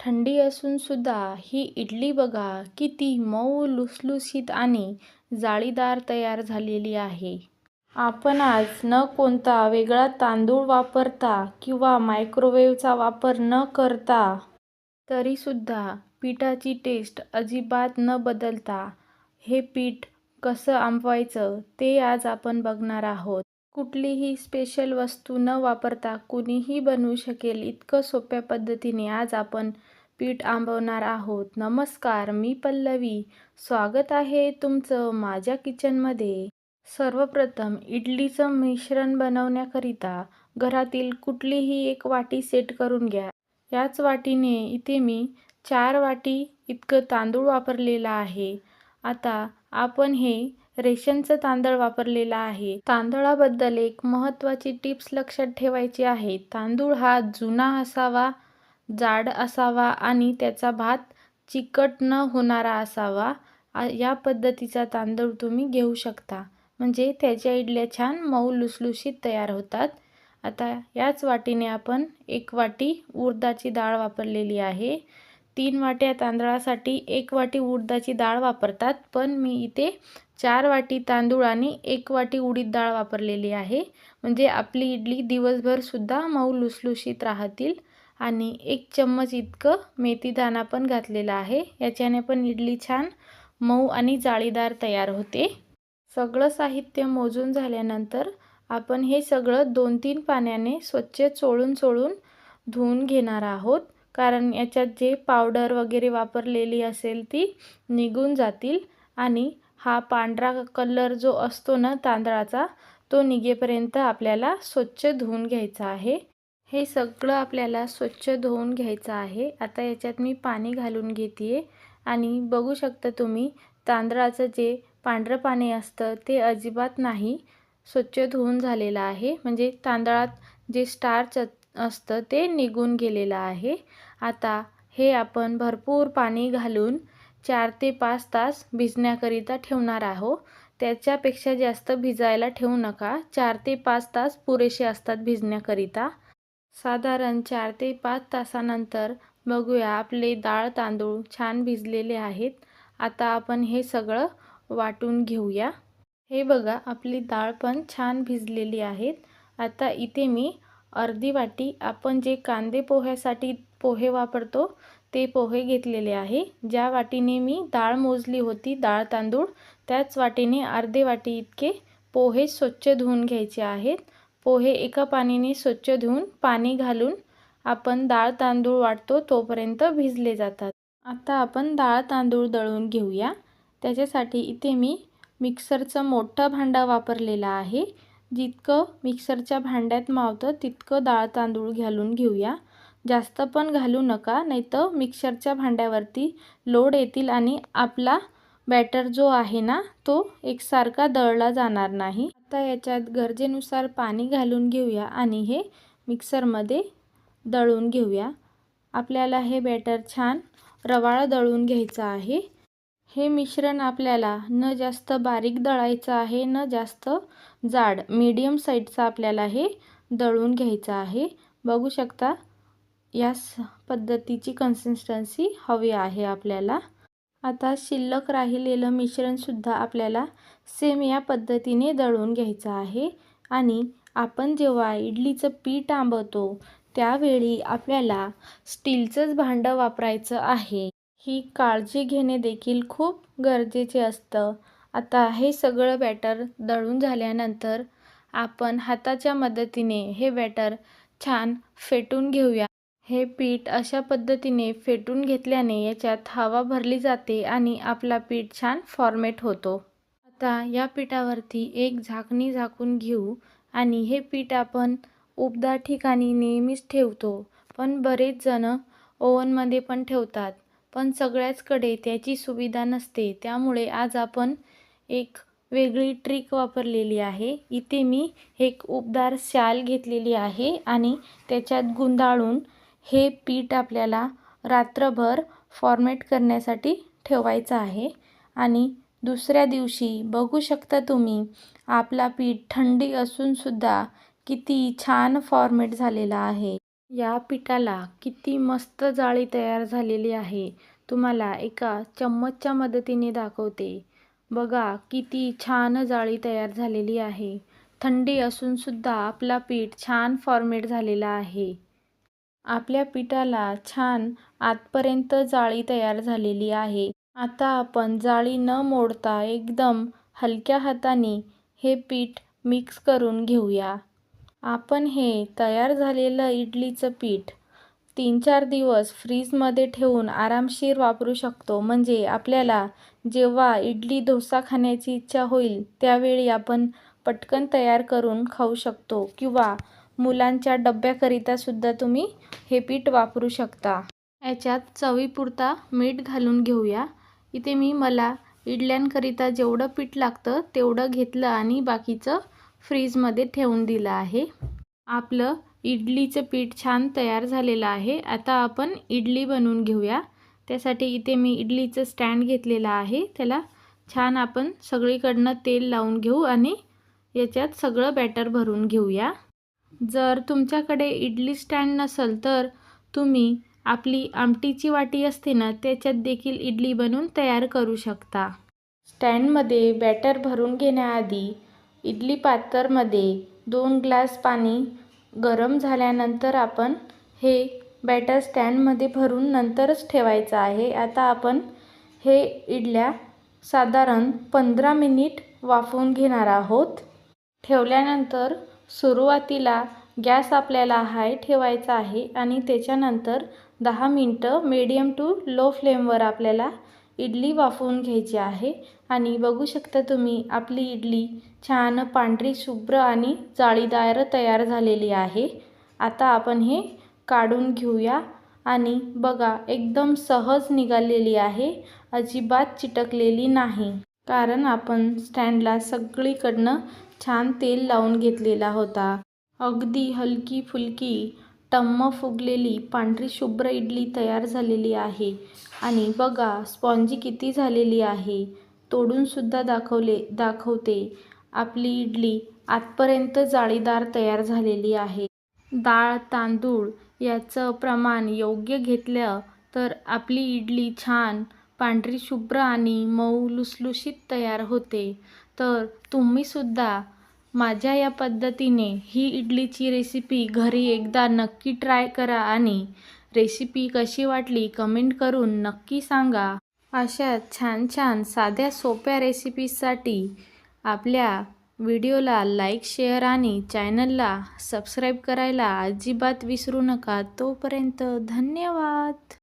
थंडी असूनसुद्धा ही इडली बघा किती मऊ लुसलुशीत आणि जाळीदार तयार झालेली आहे. आपण आज न कोणता वेगळा तांदूळ वापरता किंवा मायक्रोवेव्हचा वापर न करता तरीसुद्धा पिठाची टेस्ट अजिबात न बदलता हे पीठ कसं आंबवायचं ते आज आपण बघणार आहोत. कुठलीही स्पेशल वस्तू न वापरता कुणीही बनवू शकेल इतकं सोप्या पद्धतीने आज आपण पीठ आंबवणार आहोत. नमस्कार मी पल्लवी. स्वागत आहे तुमचं माझ्या किचनमध्ये सर्वप्रथम इडलीचं मिश्रण बनवण्याकरिता घरातील कुठलीही एक वाटी सेट करून घ्या. याच वाटीने इथे मी चार वाटी इतकं तांदूळ वापरलेला आहे. आता आपण हे रेशनचं तांदळ वापरलेला आहे. तांदळाबद्दल एक महत्त्वाची टिप्स लक्षात ठेवायची आहे. तांदूळ हा जुना असावा जाड असावा आणि त्याचा भात चिकट न होणारा असावा. या पद्धतीचा तांदूळ तुम्ही घेऊ शकता. म्हणजे त्याच्या इडल्या छान मऊ लुसलुशीत तयार होतात. आता याच वाटीने आपण एक वाटी उडदाची डाळ वापरलेली आहे. तीन वाट्या तांदळासाठी एक वाटी उडदाची डाळ वापरतात पण मी इथे चार वाटी तांदूळ आणि एक वाटी उडीद डाळ वापरलेली आहे. म्हणजे आपली इडली दिवसभरसुद्धा मऊ लुसलुशीत राहतील. आणि एक चम्मच इतकं मेथीदाणा पण घातलेला आहे. याच्याने पण इडली छान मऊ आणि जाळीदार तयार होते. सगळं साहित्य मोजून झाल्यानंतर आपण हे सगळं दोन तीन पाण्याने स्वच्छ चोळून चोळून धुवून घेणार आहोत. कारण याच्यात जे पावडर वगैरे वापरलेली असेल ती निघून जातील आणि हा पांढरा कलर जो असतो ना तांदळाचा तो निघेपर्यंत आपल्याला स्वच्छ धुवून घ्यायचा आहे. हे सगळं आपल्याला स्वच्छ धुवून घ्यायचं आहे. आता याच्यात मी पाणी घालून घेते आणि बघू शकता तुम्ही तांदळाचं जे पांढरं पाणी असतं ते अजिबात नाही स्वच्छ धुवून झालेलं आहे. म्हणजे तांदळात जे स्टार्च असतं. ते निघून गेलेलं आहे. आता हे आपण भरपूर पाणी घालून चार ते पाच तास भिजण्याकरिता ठेवणार आहो त्याच्यापेक्षा जास्त भिजायला ठेवू नका. चार ते पाच तास पुरेसे असतात भिजण्याकरिता. साधारण चार ते पाच तासानंतर बघूया आपले डाळ तांदूळ छान भिजलेले आहेत. आता आपण हे सगळं वाटून घेऊया. हे बघा आपली डाळ पण छान भिजलेली आहेत. आता इथे मी अर्धी वाटी आपण जे कांदे पोह्यासाठी पोहे वापरतो ते पोहे घेतलेले आहे. ज्या वाटीने मी डाळ मोजली होती डाळ तांदूळ त्याच वाटीने अर्धे वाटी इतके पोहे स्वच्छ धुवून घ्यायचे आहेत. पोहे एका पाणीने स्वच्छ धुवून पाणी घालून आपण डाळ तांदूळ वाटतो तोपर्यंत भिजले जातात. आता आपण डाळ तांदूळ दळून घेऊया. त्याच्यासाठी इथे मी मिक्सरचं मोठं भांडं वापरलेलं आहे. जितकं मिक्सरच्या भांड्यात मावतं तितकं डाळ तांदूळ घालून घेऊया. जास्त पण घालू नका नाहीतर मिक्सरच्या भांड्यावरती लोड येतील आणि आपला बॅटर जो आहे ना तो एकसारखा दळला जाणार नाही. आता याच्यात गरजेनुसार पाणी घालून घेऊया आणि हे मिक्सरमध्ये दळून घेऊया. आपल्याला हे बॅटर छान रवाळं दळून घ्यायचं आहे. हे मिश्रण आपल्याला न जास्त बारीक दळायचं आहे न जास्त जाड मीडियम साईजचं आपल्याला हे दळून घ्यायचं आहे. बघू शकता या पद्धतीची कन्सिस्टन्सी हवी आहे आपल्याला. आता शिल्लक राहिलेलं मिश्रणसुद्धा आपल्याला सेम या पद्धतीने दळून घ्यायचं आहे. आणि आपण जेव्हा इडलीचं पीठ आंबवतो त्यावेळी आपल्याला स्टीलचंच भांडं वापरायचं आहे. ही काळजी घेणे देखील खूप गरजेचे असतं. आता हे सगळं बॅटर दळून झाल्यानंतर आपण हाताच्या मदतीने हे बॅटर छान फेटून घेऊया. हे पीठ अशा पद्धतीने फेटून घेतल्याने याच्यात हवा भरली जाते आणि आपला पीठ छान फॉर्मेट होतो. आता या पिठावरती एक झाकणी झाकून घेऊ आणि हे पीठ आपण उबदार ठिकाणी नेहमीच ठेवतो. पण बरेच जण ओव्हनमध्ये पण ठेवतात. पण सगळ्याचकडे त्याची सुविधा नसते. त्यामुळे आज आपण एक वेगळी ट्रिक वापरलेली आहे. इथे मी एक उबदार शाल घेतलेली आहे आणि त्याच्यात गुंडाळून हे पीठ आपल्याला रात्रभर फॉर्मेट करण्यासाठी ठेवायचं आहे. आणि दुसऱ्या दिवशी बघू शकता तुम्ही आपला पीठ थंडी असूनसुद्धा किती छान फॉर्मेट झालेला आहे. या पिठाला किती मस्त जाळी तयार झालेली आहे. तुम्हाला एका चम्मचच्या मदतीने दाखवते. बघा किती छान जाळी तयार झालेली आहे. थंडी असूनसुद्धा आपला पीठ छान फॉर्मेट झालेला आहे. आपल्या पिठाला छान आतपर्यंत जाळी तयार झालेली आहे. आता आपण जाळी न मोडता एकदम हलक्या हाताने हे पीठ मिक्स करून घेऊया. आपण हे तयार झालेलं इडलीचं पीठ तीन चार दिवस फ्रीजमध्ये ठेवून आरामशीर वापरू शकतो. म्हणजे आपल्याला जेव्हा इडली डोसा खाण्याची इच्छा होईल त्यावेळी आपण पटकन तयार करून खाऊ शकतो किंवा मुलांच्या डब्याकरिता सुद्धा तुम्ही हे पीठ वापरू शकता. याच्यात चवीपुरता मीठ घालून घेऊया. इथे मी मला इडल्यांकरिता जेवढं पीठ लागतं तेवढं घेतलं आणि बाकीचं फ्रीजमध्ये ठेवून दिलं आहे. आपलं इडलीचं पीठ छान तयार झालेलं आहे. आता आपण इडली बनवून घेऊया. त्यासाठी इथे मी इडलीचं स्टँड घेतलेलं आहे. त्याला छान आपण सगळीकडनं तेल लावून घेऊ आणि याच्यात सगळं बॅटर भरून घेऊया. जर तुमच्याकडे इडली स्टँड नसेल तर तुम्ही आपली आमटीची वाटी असते ना त्याच्यात देखील इडली बनवून तयार करू शकता. स्टँडमध्ये बॅटर भरून घेण्याआधी इडली पातरमध्ये दोन ग्लास पाणी गरम झाल्यानंतर आपण हे बॅटर स्टँडमध्ये भरून नंतरच ठेवायचं आहे. आता आपण हे इडल्या साधारण पंधरा मिनिट वाफवून घेणार आहोत. ठेवल्यानंतर सुरुवातीला गॅस आपल्याला हाय ठेवायचा आहे आणि त्याच्यानंतर दहा मिनटं मीडियम टू लो फ्लेमवर आपल्याला इडली वाफवून घ्यायची आहे. आणि बघू शकता तुम्ही आपली इडली छान पांढरी शुभ्र आणि जाळीदार तयार झालेली आहे. आता आपण हे काढून घेऊया. आणि बघा एकदम सहज निघालेली आहे. अजिबात चिटकलेली नाही. कारण आपण स्टँडला सगळीकडनं छान तेल लावून घेतलेला होता. अगदी हलकी फुलकी टम्म फुगलेली पांढरी शुभ्र इडली तयार झालेली आहे. आणि बघा स्पॉन्जी किती झालेली आहे. तोडूनसुद्धा दाखवले दाखवते. आपली इडली आतपर्यंत जाळीदार तयार झालेली आहे. डाळ तांदूळ याचं प्रमाण योग्य घेतलं तर आपली इडली छान पांढरी शुभ्र आणि मऊ लुसलुशीत तयार होते. तर तुम्हीसुद्धा माझ्या या पद्धतीने ही इडलीची रेसिपी घरी एकदा नक्की ट्राय करा आणि रेसिपी कशी वाटली कमेंट करून नक्की सांगा. अशा छान छान साध्या सोप्या रेसिपीजसाठी आपल्या व्हिडिओला लाईक शेअर आणि चॅनलला सबस्क्राईब करायला अजिबात विसरू नका. तोपर्यंत धन्यवाद.